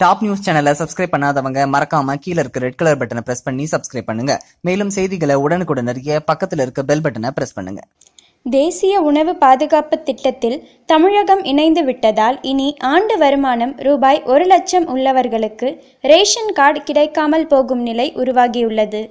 Top news சேனலை subscribe பண்ணாதவங்க மறக்காம கீழே இருக்க ரெட் கலர் பட்டனை பிரஸ் பண்ணி சப்ஸ்கிரைப் பண்ணுங்க. மேலும் செய்திகளை உடனுக்குடன் அறிய பக்கத்தில் இருக்க பெல் பட்டனை பிரஸ் பண்ணுங்க. தேசிய உணவு பாதுகாப்பு திட்டத்தில் தமிழகம் இணைந்து விட்டதால் இனி ஆண்டு வருமானம் ரூபாய் ஒரு லட்சம் உள்ளவர்களுக்கு ரேஷன் கார்டு கிடைக்காமல் போகும் நிலை உருவாகியுள்ளது.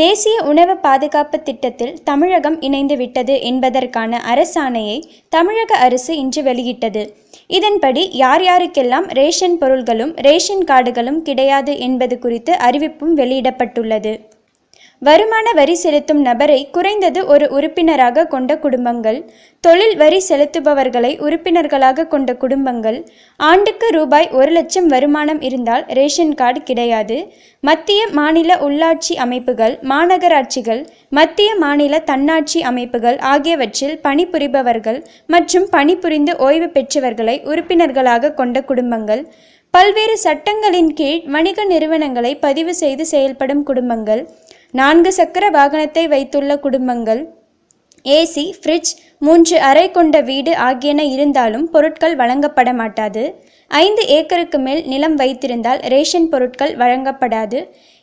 தேசிய உணவு பாதுகாப்பு திட்டத்தில் தமிழகம் இணைந்துவிட்டது என்பதற்கான அரசாணையை தமிழக அரசு இன்று வெளியிட்டது. இதன்படி யார் யாருக்கெல்லாம் ரேஷன் பொருள்களும் ரேஷன் கார்டுகளும் கிடையாது என்பது குறித்து அறிவிப்பும் வெளியிடப்பட்டுள்ளது. வருமான வரி செலுத்தும் நபரை குறைந்தது ஒரு உறுப்பினராக கொண்ட குடும்பங்கள் தொழில் வரி செலுத்துபவர்களை உறுப்பினர்களாக கொண்ட குடும்பங்கள் ஆண்டுக்கு ரூபாய் ஒரு லட்சம் வருமானம் இருந்தால் ரேஷன் கார்டு கிடையாது. மத்திய மாநில உள்ளாட்சி அமைப்புகள் மாநகராட்சிகள் மத்திய மாநில தன்னாட்சி அமைப்புகள் ஆகியவற்றில் பணிபுரிபவர்கள் மற்றும் பணிபுரிந்து ஓய்வு பெற்றவர்களை உறுப்பினர்களாக கொண்ட குடும்பங்கள் பல்வேறு சட்டங்களின் கீழ் வணிக நிறுவனங்களை பதிவு செய்து செயல்படும் குடும்பங்கள் நான்கு சக்கர வாகனத்தை வைத்துள்ள குடும்பங்கள் ஏசி ஃப்ரிட்ஜ் மூன்று அறை கொண்ட வீடு ஆகியன இருந்தாலும் பொருட்கள் வழங்கப்பட மாட்டாது. ஐந்து ஏக்கருக்கு மேல் நிலம் வைத்திருந்தால் ரேஷன் பொருட்கள் வழங்கப்படாது.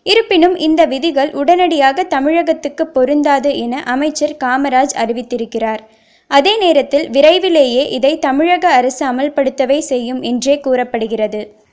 இருப்பினும் இந்த விதிகள் உடனடியாக தமிழகத்துக்கு பொருந்தாது என அமைச்சர் காமராஜ் அறிவித்திருக்கிறார். அதே நேரத்தில் விரைவிலேயே இதை தமிழக அரசு அமல்படுத்தவே செய்யும் என்றே கூறப்படுகிறது.